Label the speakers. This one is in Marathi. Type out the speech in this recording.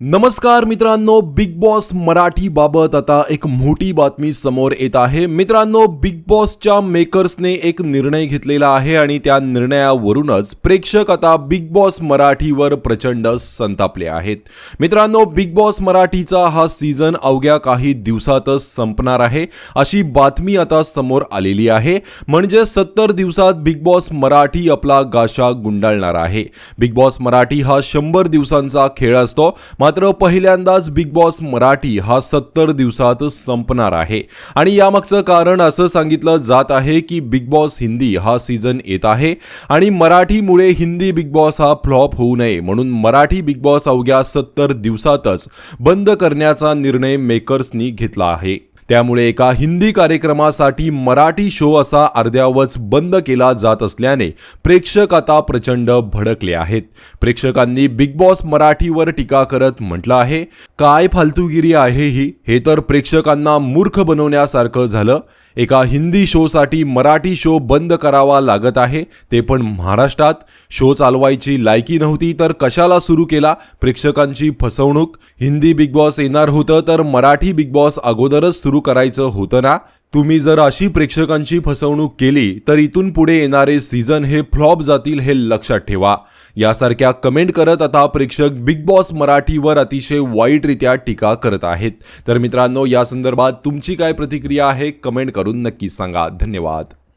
Speaker 1: नमस्कार मित्रांनो बिग बॉस मराठी बाबत आता एक मोठी बातमी समोर येत आहे. मित्रांनो बिग बॉसच्या मेकर्सने एक निर्णय घेतलेला आहे आणि त्या निर्णयावरूनच प्रेक्षक आता बिग बॉस मराठीवर प्रचंड संतापले आहेत. मित्रांनो बिग बॉस मराठीचा हा सीझन अवघ्या काही दिवसातच संपणार आहे. अशी बातमी आता समोर आलेली आहे. म्हणजे सत्तर दिवसात बिग बॉस मराठी आपला गाशा गुंडाळणार आहे. बिग बॉस मराठी हा शंभर दिवसांचा खेळ असतो. मात्र पहिल्यांदाच बिग बॉस मराठी हा सत्तर दिवसात संपणार आहे. आणि यामागचं कारण असं सांगितलं जात आहे की बिग बॉस हिंदी हा सीझन येत आहे आणि मराठीमुळे हिंदी बिग बॉस हा फ्लॉप होऊ नये म्हणून मराठी बिग बॉस अवघ्या सत्तर दिवसातच बंद करण्याचा निर्णय मेकर्सनी घेतला आहे. त्यामुळे एका हिंदी कार्यक्रमासाठी मराठी शो असा अर्ध्यावच बंद केला जात असल्याने प्रेक्षक आता प्रचंड भडकले आहेत. प्रेक्षकांनी बिग बॉस मराठीवर टीका करत म्हटलं आहे काय फालतूगिरी आहे ही? हे तर प्रेक्षकांना मूर्ख बनवण्यासारखं झालं. एका हिंदी शोसाठी मराठी शो बंद करावा लागत आहे. ते पण महाराष्ट्रात. शो चालवायची लायकी नव्हती तर कशाला सुरू केला? प्रेक्षकांची फसवणूक. हिंदी बिग बॉस येणार होतं तर मराठी बिग बॉस अगोदरच सुरू करायचं होतं ना? तुम्ही जर अशी प्रेक्षकांची फसवणूक केली तर इथून पुढे येणारे सीझन हे फ्लॉप जातील हे लक्षात ठेवा. यासारख्या कमेंट करत आता प्रेक्षक बिग बॉस मराठीवर अतिशय वाईटरित्या टीका करत आहेत. तर मित्रांनो या संदर्भात तुमची काय प्रतिक्रिया आहे कमेंट करून नक्की सांगा. धन्यवाद.